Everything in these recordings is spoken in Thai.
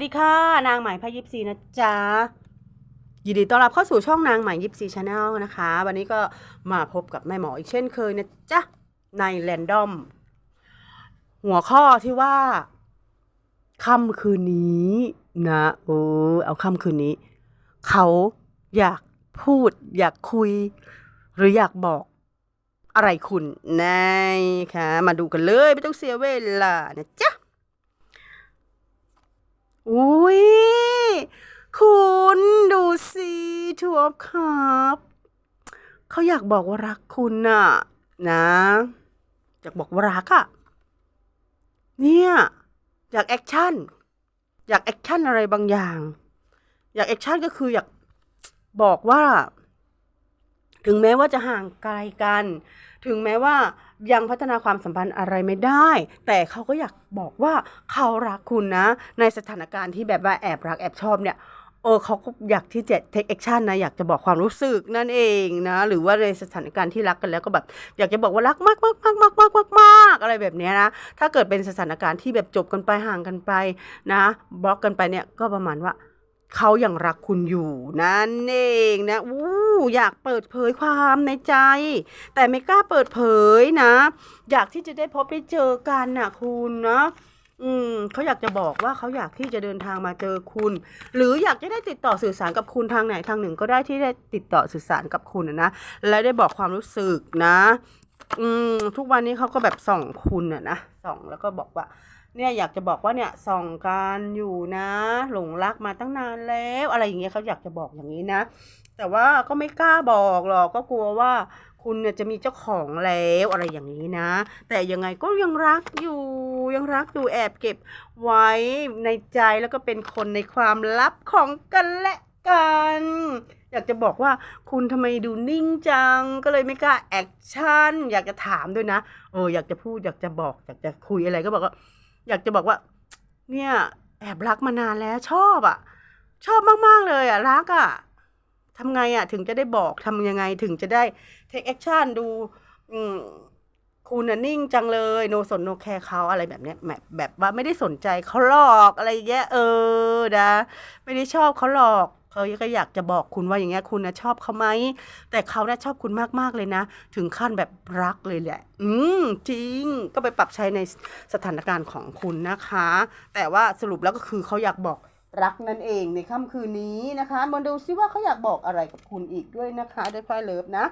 สดีค่ะ นางใหม่พายิปซีนะจ๊ะ ยินดีต้อนรับเข้าสู่ช่องนางใหม่ยิปซีชาแนลนะคะ วันนี้ก็มาพบกับแม่หมออีกเช่นเคยนะจ๊ะ ในแรนดอม หัวข้อที่ว่าค่ำคืนนี้นะเออเอาค่ำคืนนี้ เขาอยากพูด อยากคุย หรืออยากบอกอะไรคุณนะคะมาดูกันเลย ไม่ต้องเสียเวลานะจ๊ะ อุ้ยคุณดูสิทวบครับ เขาอยากบอกว่ารักคุณน่ะ นะอยากบอกว่ารักอะเนี่ยอยากแอคชั่นอยากแอคชั่นอะไรบางอย่าง อยากแอคชั่นก็คืออยากบอกว่า ถึงแม้ว่าจะห่างไกลกัน ถึงแม้ว่ายังพัฒนาความสัมพันธ์อะไรไม่ได้ แต่เขาก็อยากบอกว่าเขารักคุณนะ ในสถานการณ์ที่แบบว่าแอบรักแอบชอบเนี่ยเออเขาก็อยากที่จะ take action นะ อยากจะบอกความรู้สึกนั่นเองนะ หรือว่าในสถานการณ์ที่รักกันแล้วก็แบบ อยากจะบอกว่ารักมากมากมากมากมากมากมากอะไรแบบนี้นะ ถ้าเกิดเป็นสถานการณ์ที่แบบจบกันไปห่างกันไปนะบล็อกกันไปเนี่ยก็ประมาณว่า เขายังรักคุณอยู่นั่นเองนะอู้อยากเปิดเผยความในใจ แต่ไม่กล้าเปิดเผยนะ อยากที่จะได้พบได้เจอกันน่ะคุณนะอืมเขาอยากจะบอกว่าเขาอยากที่จะเดินทางมาเจอคุณ หรืออยากจะได้ติดต่อสื่อสารกับคุณทางไหนทางหนึ่งก็ได้ที่ได้ติดต่อสื่อสารกับคุณนะนะและได้บอกความรู้สึกนะ อืมทุกวันนี้เขาก็แบบส่องคุณอะนะส่องแล้วก็บอกว่า เนี่ยอยากจะบอกว่าเนี่ยส่องกันอยู่นะ หลงรักมาตั้งนานแล้ว อะไรอย่างเงี้ยเขาอยากจะบอกอย่างนี้นะ แต่ว่าก็ไม่กล้าบอกหรอกก็กลัวว่าคุณเนี่ยจะมีเจ้าของแล้วอะไรอย่างนี้นะ แต่ยังไงก็ยังรักอยู่ยังรักอยู่แอบเก็บไว้ในใจแล้วก็เป็นคนในความลับของกันและกัน อยากจะบอกว่าคุณทำไมดูนิ่งจัง ก็เลยไม่กล้าแอคชั่นอยากจะถามด้วยนะเอออยากจะพูดอยากจะบอกอยากจะคุยอะไรก็บอกว่า อยากจะบอกว่า เนี่ยแอบรักมานานแล้วชอบอะ ชอบมาก ๆ เลยอะ รักอะทำไงอะ ถึงจะได้บอกทำยังไงถึงจะได้ take action ดูคุณนิ่งจังเลยโนสนโนแคร์เขาอะไรแบบเนี้ยแบบแบบว่าไม่ได้สนใจเขาหลอกอะไรอย่เงี้ยเออนะไม่ได้ชอบเขาหลอก เขาก็อยากจะบอกคุณว่าอย่างเงี้ยคุณนะชอบเขาไหมแต่เขาน่ะชอบคุณมากๆเลยนะ ถึงขั้นแบบรักเลยแหละ อืมจริงก็ไปปรับใช้ในสถานการณ์ของคุณนะคะ แต่ว่าสรุปแล้วก็คือเขาอยากบอกรักนั่นเองในค่ำคืนนี้นะคะมาดูซิว่าเขาอยากบอกอะไรกับคุณอีกด้วยนะคะด้วยไพ่เลิฟนะ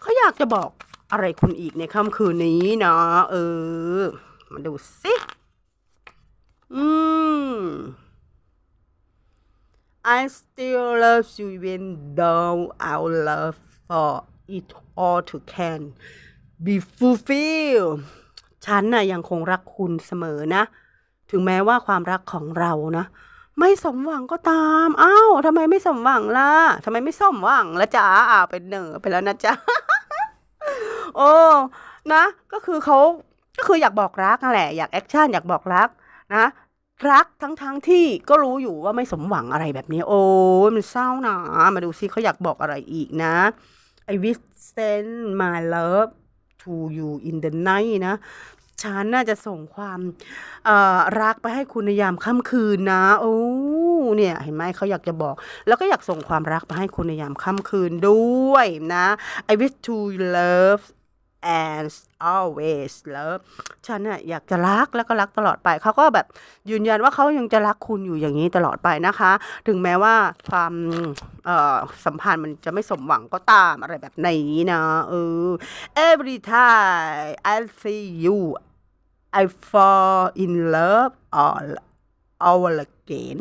เขาอยากจะบอกอะไรคุณอีกในค่ำคืนนี้เนาะเออ มาดูสิอืม I still love you even though our love for it all to can be fulfilled ฉันน่ะยังคงรักคุณเสมอนะ ถึงแม้ว่าความรักของเรานะ ไม่สมหวังก็ตาม อ้าวทำไมไม่สมหวังล่ะทำไมไม่สมหวังละจ๊ะอ้าวเป็นเหนือไปแล้วนะจ๊ะ โอ้นะ ก็คือเขาก็คืออยากบอกรักนั่นแหละ อยากแอคชั่นอยากบอกรักนะ รักทั้งทั้งที่ก็รู้อยู่ว่าไม่สมหวังอะไรแบบนี้ โอ้ยมันเศร้านะมาดูซิเขาอยากบอกอะไรอีกนะ I wish send my love to you in the night นะฉันน่าจะส่งความรักไปให้คุณในยามค่ำคืนนะ โอ้เนี่ยเห็นไหมเขาอยากจะบอก แล้วก็อยากส่งความรักไปให้คุณในยามค่ำคืนด้วยนะ I wish to love and always love ฉันน่ะอยากจะรักแล้วก็รักตลอดไป เขาก็แบบยืนยันว่าเขายังจะรักคุณอยู่อย่างนี้ตลอดไปนะคะ ถึงแม้ว่าความสัมพันธ์มันจะไม่สมหวังก็ตามอะไรแบบนี้นะเออ every time I see you I fall in love all all again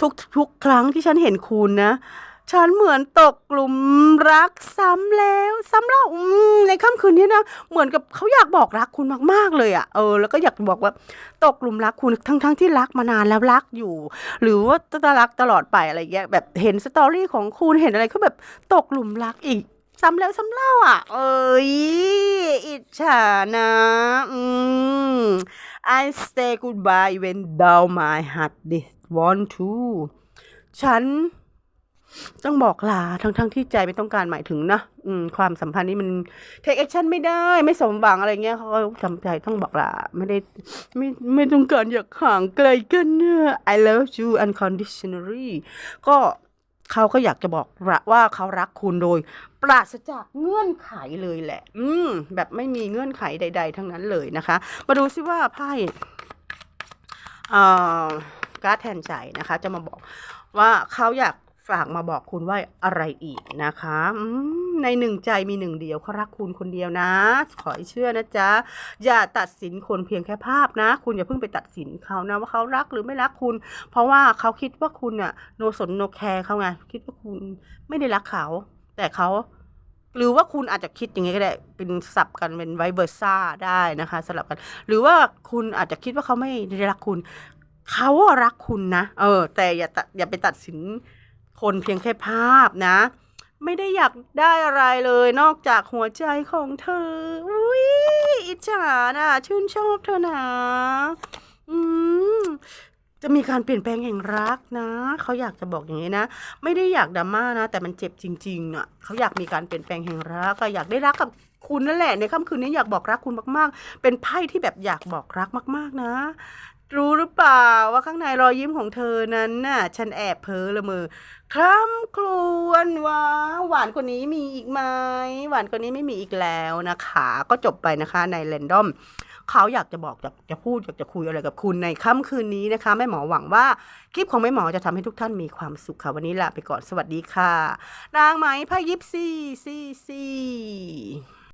ทุกทุกครั้งที่ฉันเห็นคุณนะ ฉันเหมือนตกกลุ่มรักซ้ำแล้ำเล่าในค่ำคืนนี้นะเหมือนกับเขาอยากบอกรักคุณมากๆเลยอะ่ะเออแล้วก็อยากบอกว่าตกกลุ่มรักคุณทั้งๆทที่รักมานานแล้วรักอยู่ หรือว่าจะรักตลอดไปอะไรเงี้ยแบบเห็นสตอรี่ของคุณเห็นอะไรก็แบบตกกลุ่มรักอีกซ้ำแล้วซ้ำเล่าอะ เอ้ย อิจฉานะอืม I say goodbye even though my heart did want to ฉัน ต้องบอกลาทั้งที่ใจไม่ต้องการหมายถึงนะอืมความสัมพันธ์นี้มัน take action ไม่ได้ ไม่สมหวังอะไรเงี้ยเขาก็จำใจต้องบอกลาไม่ได้ไม่ไม่ต้องการอยากห่างไกลกันเนอะ I love you unconditionally ก็เขาก็อยากจะบอกว่าเขารักคุณโดย ปราศจากเงื่อนไขเลยแหละ อืม แบบไม่มีเงื่อนไขใด ๆ ทั้งนั้นเลยนะคะ มาดูซิว่าไพ่อ่อการ์ดแทนใจนะคะ จะมาบอกว่าเขาอยาก ฝากมาบอกคุณว่าอะไรอีกนะคะในหนึ่งใจมีหนึ่งเดียวเขารักคุณคนเดียวนะ ขอให้เชื่อนะจ๊ะ อย่าตัดสินคนเพียงแค่ภาพนะ คุณอย่าเพิ่งไปตัดสินเขานะว่าเขารักหรือไม่รักคุณ เพราะว่าเขาคิดว่าคุณอะโนสนโนแคร์เขาไงคิดว่าคุณไม่ได้รักเขา แต่เขาหรือว่าคุณอาจจะคิดอย่างนี้ก็ได้เป็นสับกันเป็นไวเบอร์ซ่าได้นะคะสลับกัน หรือว่าคุณอาจจะคิดว่าเขาไม่ได้รักคุณ เขารักคุณนะ เออ แต่อย่าตัดอย่าไปตัดสิน คนเพียงแค่ภาพนะ ไม่ได้อยากได้อะไรเลยนอกจากหัวใจของเธอ อุ้ยอิจฉาน่ะชื่นชอบเธอนะอืมจะมีการเปลี่ยนแปลงแห่งรักนะ เขาอยากจะบอกอย่างนี้นะ ไม่ได้อยากดราม่านะ แต่มันเจ็บจริงๆอะเขาอยากมีการเปลี่ยนแปลงแห่งรักก็อยากได้รักกับคุณนั่นแหละในค่ำคืนนี้อยากบอกรักคุณมากๆ เป็นไพ่ที่แบบอยากบอกรักมาก ๆ นะ รู้หรือเปล่าว่าข้างในรอยยิ้มของเธอนั้นน่ะ ฉันแอบเพ้อละเมอคล้ำครวญว่าหวานกว่านี้มีอีกไหมหวานกว่านี้ไม่มีอีกแล้วนะคะ ก็จบไปนะคะในเรนดอมเขาอยากจะบอกอยากจะพูดอยากจะคุยอะไรกับคุณในค่ำคืนนี้นะคะแม่หมอหวังว่าคลิปของแม่หมอจะทำให้ทุกท่านมีความสุขค่ะวันนี้ลาไปก่อนสวัสดีค่ะนางไหมพายิปซี่ซี่ซี่